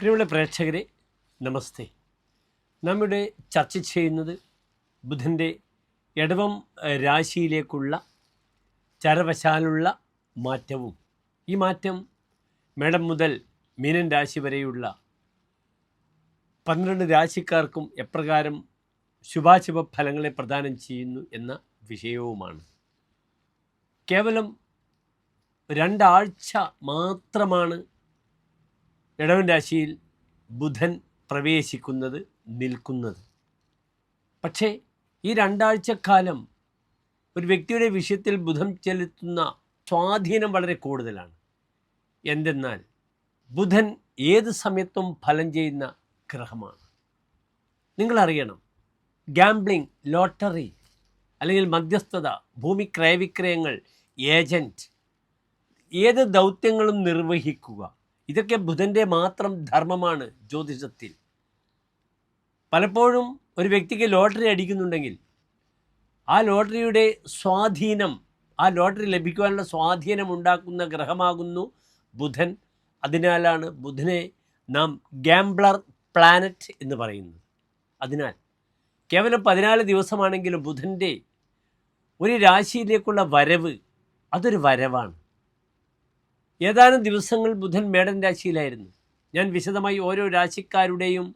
പ്രിയമുള്ള പ്രേക്ഷകരെ നമസ്തേ. നമ്മുടെ ചർച്ച ചെയ്യുന്നത് ബുധന്റെ എടവം രാശിയിലേക്കുള്ള ചരവശാലുള്ള മാറ്റവും. ഈ മാറ്റം മേടം മുതൽ മീനൻ രാശി വരെയുള്ള പന്ത്രണ്ട് രാശിക്കാർക്കും എപ്രകാരം ശുഭാശുഭ ഫലങ്ങളെ പ്രദാനം ചെയ്യുന്നു എന്ന വിഷയവുമാണ്. കേവലം രണ്ടാഴ്ച മാത്രമാണ് ഇടവൻ രാശിയിൽ ബുധൻ പ്രവേശിക്കുന്നത് നിൽക്കുന്നത്. പക്ഷേ ഈ രണ്ടാഴ്ചക്കാലം ഒരു വ്യക്തിയുടെ വിഷയത്തിൽ ബുധം ചെലുത്തുന്ന സ്വാധീനം വളരെ കൂടുതലാണ്. എന്തെന്നാൽ ബുധൻ ഏത് സമയത്തും ഫലം ചെയ്യുന്ന ഗ്രഹമാണ്. നിങ്ങളറിയണം ഗാംബ്ലിംഗ് ലോട്ടറി അല്ലെങ്കിൽ മധ്യസ്ഥത ഭൂമി ക്രയവിക്രയങ്ങൾ ഏജന്റ് ഏത് ദൗത്യങ്ങളും നിർവഹിക്കുക. ഇതൊക്കെ ബുധന്റെ മാത്രം ധർമ്മമാണ് ജ്യോതിഷത്തിൽ. പലപ്പോഴും ഒരു വ്യക്തിക്ക് ലോട്ടറി അടിക്കുന്നുണ്ടെങ്കിൽ ആ ലോട്ടറിയുടെ സ്വാധീനം ആ ലോട്ടറി ലഭിക്കുവാനുള്ള സ്വാധീനം ഉണ്ടാക്കുന്ന ഗ്രഹമാകുന്നു ബുധൻ. അതിനാലാണ് ബുധനെ നാം ഗാംബ്ലർ പ്ലാനറ്റ് എന്ന് പറയുന്നത്. അതിനാൽ കേവലം പതിനാല് ദിവസമാണെങ്കിലും ബുധന്റെ ഒരു രാശിയിലേക്കുള്ള വരവ് അതൊരു വരവാണ്. ഏതാനും ദിവസങ്ങൾ ബുധൻ മേടൻ രാശിയിലായിരുന്നു. ഞാൻ വിശദമായി ഓരോ രാശിക്കാരുടെയും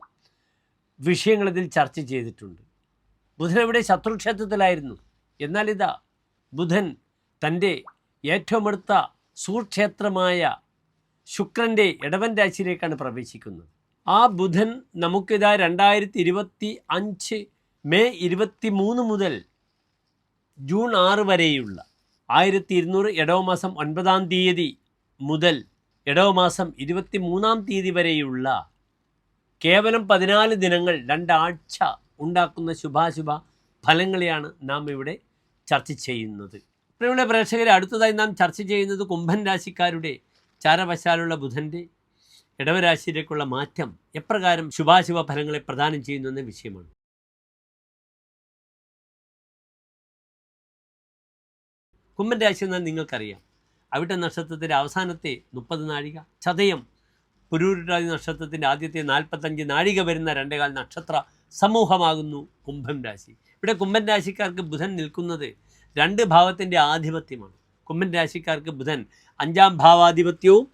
വിഷയങ്ങൾ ഇതിൽ ചർച്ച ചെയ്തിട്ടുണ്ട്. ബുധൻ ഇവിടെ ശത്രുക്ഷേത്രത്തിലായിരുന്നു. എന്നാൽ ഇതാ ബുധൻ തന്റെ ഏറ്റവും അടുത്ത സുക്ഷേത്രമായ ശുക്രന്റെ ഇടവൻ രാശിയിലേക്കാണ് പ്രവേശിക്കുന്നത്. ആ ബുധൻ നമുക്കിതാ രണ്ടായിരത്തി ഇരുപത്തി അഞ്ച് മെയ് ഇരുപത്തി മൂന്ന് മുതൽ ജൂൺ ആറ് വരെയുള്ള ആയിരത്തി ഇരുന്നൂറ് ഇടവമാസം ഒൻപതാം തീയതി മുതൽ ഇടവമാസം ഇരുപത്തി മൂന്നാം തീയതി വരെയുള്ള കേവലം പതിനാല് ദിനങ്ങൾ രണ്ടാഴ്ച ഉണ്ടാക്കുന്ന ശുഭാശുഭ ഫലങ്ങളെയാണ് നാം ഇവിടെ ചർച്ച ചെയ്യുന്നത്. പ്രിയമുള്ള പ്രേക്ഷകരെ അടുത്തതായി നാം ചർച്ച ചെയ്യുന്നത് കുംഭൻ രാശിക്കാരുടെ ചാരവശാലുള്ള ബുധന്റെ ഇടവരാശിയിലേക്കുള്ള മാറ്റം എപ്രകാരം ശുഭാശുഭ ഫലങ്ങളെ പ്രദാനം ചെയ്യുന്നു എന്ന വിഷയമാണ്. കുംഭൻ രാശി എന്നാൽ നിങ്ങൾക്കറിയാം. അവിട്ട നക്ഷത്രത്തിന്റെ അവസാനത്തെ മുപ്പത് നാഴിക ചതയം പുരൂരുരാജി നക്ഷത്രത്തിന്റെ ആദ്യത്തെ നാൽപ്പത്തഞ്ച് നാഴിക വരുന്ന രണ്ടേകാൽ നക്ഷത്ര സമൂഹമാകുന്നു കുംഭം രാശി. ഇവിടെ കുംഭൻ രാശിക്കാർക്ക് ബുധൻ നിൽക്കുന്നത് രണ്ട് ഭാവത്തിന്റെ ആധിപത്യമാണ്. കുംഭൻ രാശിക്കാർക്ക് ബുധൻ അഞ്ചാം ഭാവാധിപത്യവും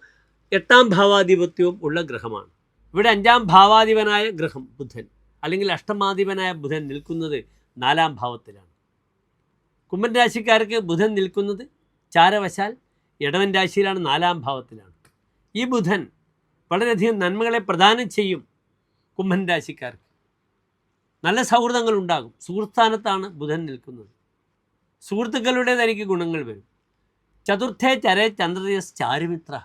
എട്ടാം ഭാവാധിപത്യവും ഉള്ള ഗ്രഹമാണ്. ഇവിടെ അഞ്ചാം ഭാവാധിപനായ ഗ്രഹം ബുധൻ അല്ലെങ്കിൽ അഷ്ടമാധിപനായ ബുധൻ നിൽക്കുന്നത് നാലാം ഭാവത്തിലാണ്. കുംഭൻ രാശിക്കാർക്ക് ബുധൻ നിൽക്കുന്നത് ചാരവശാൽ ഇടവൻ രാശിയിലാണ് നാലാം ഭാവത്തിലാണ്. ഈ ബുധൻ വളരെയധികം നന്മകളെ പ്രദാനം ചെയ്യും കുംഭൻ രാശിക്കാർക്ക്. നല്ല സൗഹൃദങ്ങൾ ഉണ്ടാകും. സുഹൃസ്ഥാനത്താണ് ബുധൻ നിൽക്കുന്നത്. സുഹൃത്തുക്കളുടെ തനിക്ക് ഗുണങ്ങൾ വരും. ചതുർത്ഥേ ചരേ ചന്ദ്രയസ് ചാരുമിത്ര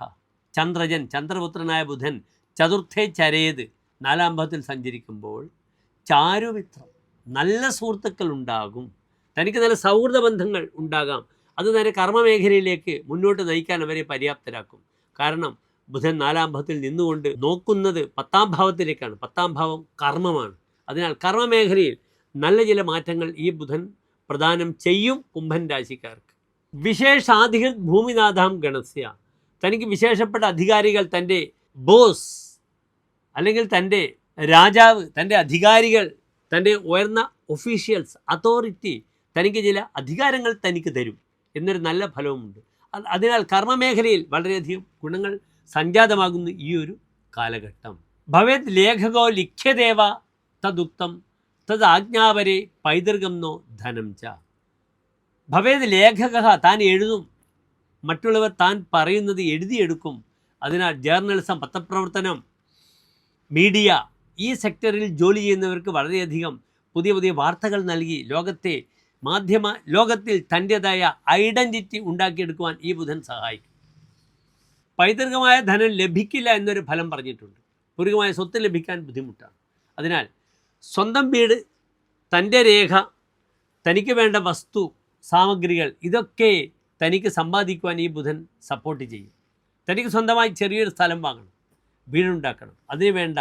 ചന്ദ്രജൻ ചന്ദ്രപുത്രനായ ബുധൻ ചതുർത്ഥേ ചരേത് നാലാം ഭാവത്തിൽ സഞ്ചരിക്കുമ്പോൾ ചാരുമിത്രം നല്ല സുഹൃത്തുക്കൾ ഉണ്ടാകും. തനിക്ക് നല്ല സൗഹൃദ ബന്ധങ്ങൾ ഉണ്ടാകാം. അത് നേരെ കർമ്മമേഖലയിലേക്ക് മുന്നോട്ട് നയിക്കാൻ അവരെ പര്യാപ്തരാക്കും. കാരണം ബുധൻ നാലാം ഭാവത്തിൽ നിന്നുകൊണ്ട് നോക്കുന്നത് പത്താം ഭാവത്തിലേക്കാണ്. പത്താം ഭാവം കർമ്മമാണ്. അതിനാൽ കർമ്മമേഖലയിൽ നല്ല ചില മാറ്റങ്ങൾ ഈ ബുധൻ പ്രദാനം ചെയ്യും കുംഭൻ രാശിക്കാർക്ക്. വിശേഷാധികൃത് ഭൂമിനാഥാം ഗണസ്യ. തനിക്ക് വിശേഷപ്പെട്ട അധികാരികൾ തന്റെ ബോസ് അല്ലെങ്കിൽ തന്റെ രാജാവ് തന്റെ അധികാരികൾ തന്റെ ഉയർന്ന ഒഫീഷ്യൽസ് അതോറിറ്റി തനിക്ക് ചില അധികാരങ്ങൾ തനിക്ക് തരും. എന്നൊരു നല്ല ഫലവുമുണ്ട്. അത് അതിനാൽ കർമ്മമേഖലയിൽ വളരെയധികം ഗുണങ്ങൾ സംജാതമാകുന്നു ഈ ഒരു കാലഘട്ടം. ഭവേത് ലേഖകോ ലിഖ്യദേവ തദുക്തം തത് ആജ്ഞാപരെ പൈതൃകം നോ ധനം ച. ഭവേത് ലേഖക താൻ എഴുതും. മറ്റുള്ളവർ താൻ പറയുന്നത് എഴുതിയെടുക്കും. അതിനാൽ ജേർണലിസം പത്രപ്രവർത്തനം മീഡിയ ഈ സെക്ടറിൽ ജോലി ചെയ്യുന്നവർക്ക് വളരെയധികം പുതിയ പുതിയ വാർത്തകൾ നൽകി ലോകത്തെ മാധ്യമ ലോകത്തിൽ തന്റെതായ ഐഡന്റിറ്റി ഉണ്ടാക്കിയെടുക്കുവാൻ ഈ ബുധൻ സഹായിക്കും. പൈതൃകമായ ധനം ലഭിക്കില്ല എന്നൊരു ഫലം പറഞ്ഞിട്ടുണ്ട്. പൂർവികമായ സ്വത്ത് ലഭിക്കാൻ ബുദ്ധിമുട്ടാണ്. അതിനാൽ സ്വന്തം വീട് തന്റെ രേഖ തനിക്ക് വേണ്ട വസ്തു സാമഗ്രികൾ ഇതൊക്കെ തനിക്ക് സമ്പാദിക്കുവാൻ ഈ ബുധൻ സപ്പോർട്ട് ചെയ്യും. തനിക്ക് സ്വന്തമായി ചെറിയൊരു സ്ഥലം വാങ്ങണം വീടുണ്ടാക്കണം അതിന് വേണ്ട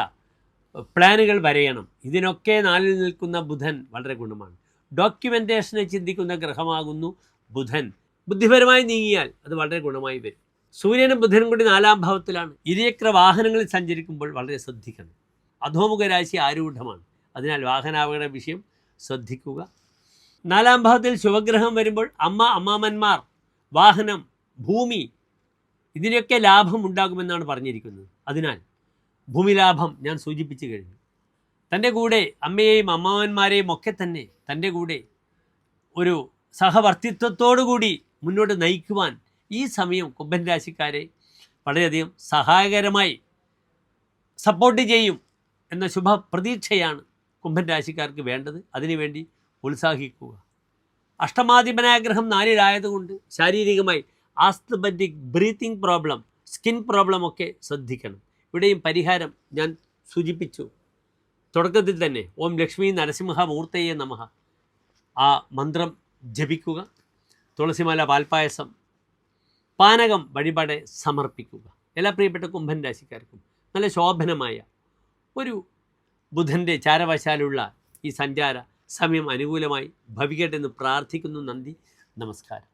പ്ലാനുകൾ വരയണം. ഇതിനൊക്കെ നാലിൽ നിൽക്കുന്ന ബുധൻ വളരെ ഗുണമാണ്. ഡോക്യുമെന്റേഷനെ ചിന്തിക്കുന്ന ഗ്രഹമാകുന്നു ബുധൻ. ബുദ്ധിപരമായി നീങ്ങിയാൽ അത് വളരെ ഗുണമായി വരും. സൂര്യനും ബുധനും കൂടി നാലാം ഭാവത്തിലാണ്. ഇരുചക്ര വാഹനങ്ങളിൽ സഞ്ചരിക്കുമ്പോൾ വളരെ ശ്രദ്ധിക്കണം. അധോമുഖ രാശി ആരൂഢമാണ്. അതിനാൽ വാഹനാപകട വിഷയം ശ്രദ്ധിക്കുക. നാലാം ഭാവത്തിൽ ശുഭഗ്രഹം വരുമ്പോൾ അമ്മ അമ്മാമന്മാർ വാഹനം ഭൂമി ഇതിനൊക്കെ ലാഭം ഉണ്ടാകുമെന്നാണ് പറഞ്ഞിരിക്കുന്നത്. അതിനാൽ ഭൂമി ലാഭം ഞാൻ സൂചിപ്പിച്ചു കഴിഞ്ഞു. തന്റെ കൂടെ അമ്മയെയും അമ്മാവന്മാരെയും ഒക്കെ തന്നെ തന്റെ കൂടെ ഒരു സഹവർത്തിത്വത്തോടുകൂടി മുന്നോട്ട് നയിക്കുവാൻ ഈ സമയം കുംഭൻ രാശിക്കാരെ വളരെയധികം സഹായകരമായി സപ്പോർട്ട് ചെയ്യും എന്ന ശുഭ പ്രതീക്ഷയാണ് കുംഭൻ രാശിക്കാർക്ക് വേണ്ടത്. അതിനുവേണ്ടി ഉത്സാഹിക്കുക. അഷ്ടമാധിപനാഗ്രഹം നാലിലായതുകൊണ്ട് ശാരീരികമായി asthmatic breathing problem skin problem ഒക്കെ ശ്രദ്ധിക്കണം. ഇവിടെയും പരിഹാരം ഞാൻ സൂചിപ്പിച്ചു. തുടക്കത്തിൽ തന്നെ ഓം ലക്ഷ്മി നരസിംഹ മൂർത്തയെ നമഹ ആ മന്ത്രം ജപിക്കുക. തുളസിമല പാൽപ്പായസം പാനകം വഴിപാടെ സമർപ്പിക്കുക. എല്ലാ പ്രിയപ്പെട്ട കുംഭൻ രാശിക്കാർക്കും നല്ല ശോഭനമായ ഒരു ബുധന്റെ ചാരവശാലുള്ള ഈ സഞ്ചാര സമയം അനുകൂലമായി ഭവിക്കട്ടെ എന്ന് പ്രാർത്ഥിക്കുന്നു നന്ദി നമസ്കാരം.